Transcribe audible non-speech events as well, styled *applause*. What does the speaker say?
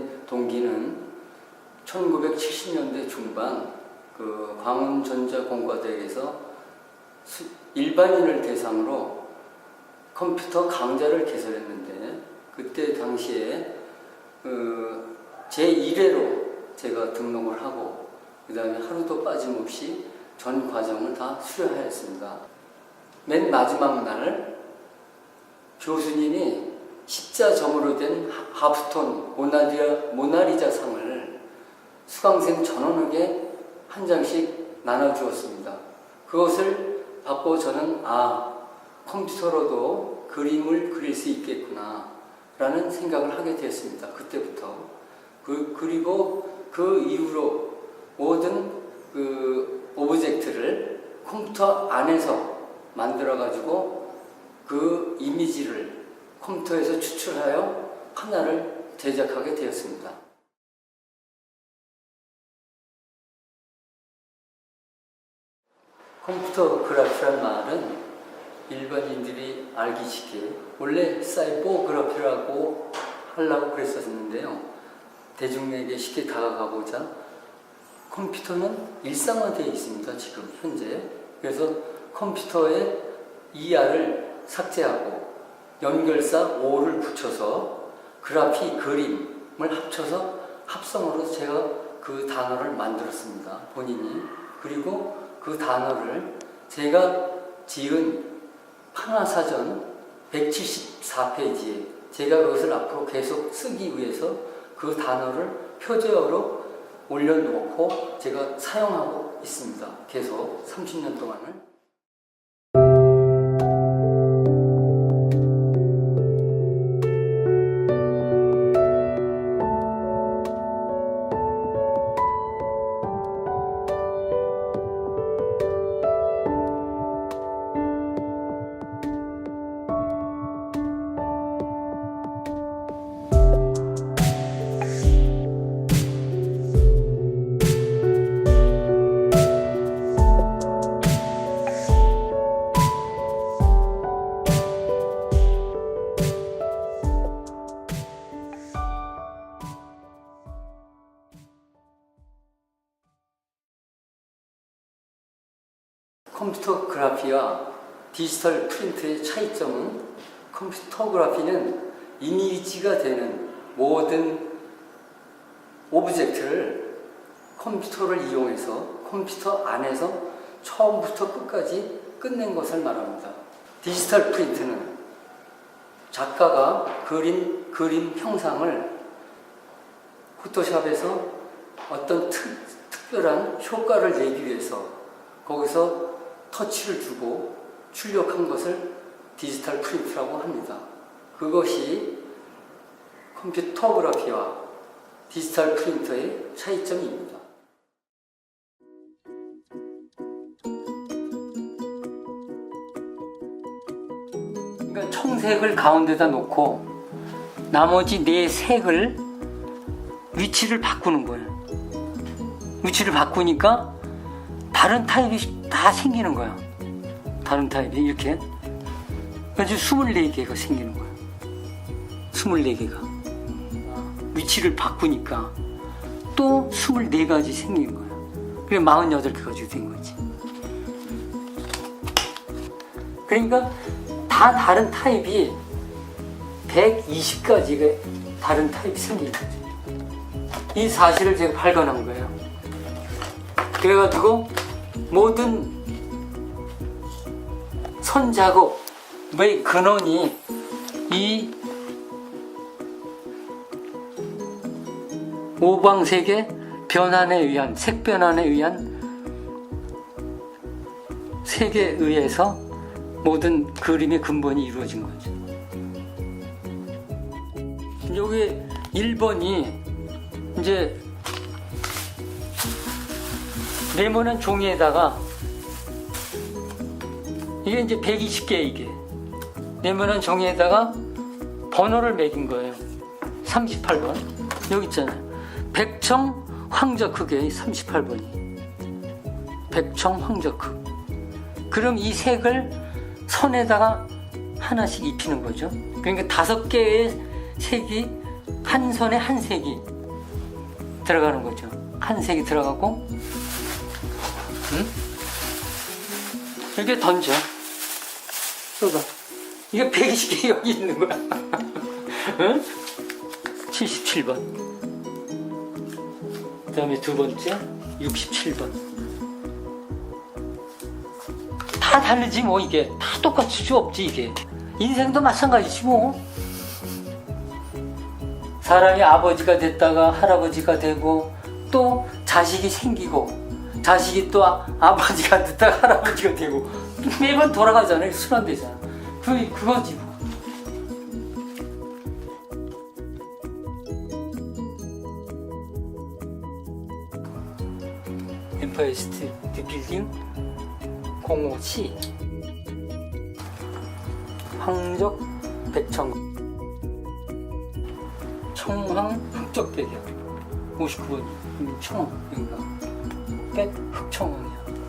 된 동기는 1970년대 중반 그 광운전자공과대에서 수- 일반인을 대상으로 컴퓨터 강좌를 개설했는데 그때 당시에 그 제 1회로 제가 등록을 하고 그 다음에 하루도 빠짐없이 전 과정을 다 수료하였습니다. 맨 마지막 날 교수님이 십자점으로 된 하- 하프톤 모나리아, 모나리자 상을 수강생 전원에게 한 장씩 나눠주었습니다. 그것을 받고 저는 아 컴퓨터로도 그림을 그릴 수 있겠구나 라는 생각을 하게 되었습니다. 그때부터 그, 그리고 그 이후로 모든 그 오브젝트를 컴퓨터 안에서 만들어 가지고 그 이미지를 컴퓨터에서 추출하여 하나를 제작하게 되었습니다. 컴퓨터 그래프란 말은 일반인들이 알기 쉽게 원래 사이버그래피라고 하려고 그랬었는데요. 대중에게 쉽게 다가가고자 컴퓨터는 일상화되어 있습니다. 지금 현재. 그래서 컴퓨터에 ER을 삭제하고 연결사 O를 붙여서 그래피 그림을 합쳐서 합성으로 제가 그 단어를 만들었습니다. 본인이. 그리고 그 단어를 제가 지은 판화사전 174페이지에 제가 그것을 앞으로 계속 쓰기 위해서 그 단어를 표제어로 올려놓고 제가 사용하고 있습니다. 계속 30년 동안을. 컴퓨터 그래피와 디지털 프린트의 차이점은 컴퓨터 그래피는 이미지가 되는 모든 오브젝트를 컴퓨터를 이용해서 컴퓨터 안에서 처음부터 끝까지 끝낸 것을 말합니다. 디지털 프린트는 작가가 그린 그림 형상을 포토샵에서 어떤 특, 특별한 효과를 내기 위해서 거기서 터치를 주고 출력한 것을 디지털 프린트라고 합니다. 그것이 컴퓨터그래피와 디지털 프린터의 차이점입니다. 그러니까 청색을 가운데다 놓고 나머지 네 색을 위치를 바꾸는 거예요. 위치를 바꾸니까 다른 타입이 다 생기는 거야. 다른 타입이 이렇게. 그래서 24개가 생기는 거야. 24개가. 위치를 바꾸니까 또 24가지 생긴 거야. 그래 48개 가지고 된 거지. 그러니까 다 다른 타입이 120가지가 다른 타입이 생긴 거죠. 이 사실을 제가 발견한 거예요. 그래가지고 모든 선작업의 근원이 이 오방색의 변환에 의한 색 변환에 의한 색에 의해서 모든 그림의 근본이 이루어진 거죠. 여기 1번이 이제 네모난 종이에다가 이게 이제 120개 이게 네모난 종이에다가 번호를 매긴 거예요. 38번 여기 있잖아요. 백청 황저크계 38번이 백청 황저크. 그럼 이 색을 선에다가 하나씩 입히는 거죠. 그러니까 다섯 개의 색이 한 선에 한 색이 들어가는 거죠. 한 색이 들어가고, 응? 이렇게 던져. 쏟아. 이게 120개 여기 있는 거야. *laughs* 응? 77번. 그 다음에 두 번째, 67번. 다 다르지 뭐 이게 다 똑같을 수 없지 이게 인생도 마찬가지지 뭐 사람이 아버지가 됐다가 할아버지가 되고 또 자식이 생기고 자식이 또 아, 아버지가 됐다가 할아버지가 되고 매번 돌아가잖아요? 순환되잖아. 그 그거지 뭐. 엠파이어 스테이트 빌딩 05C 황적 백청 청황 흑적 대교 59번 청황인가 백 흑청황이야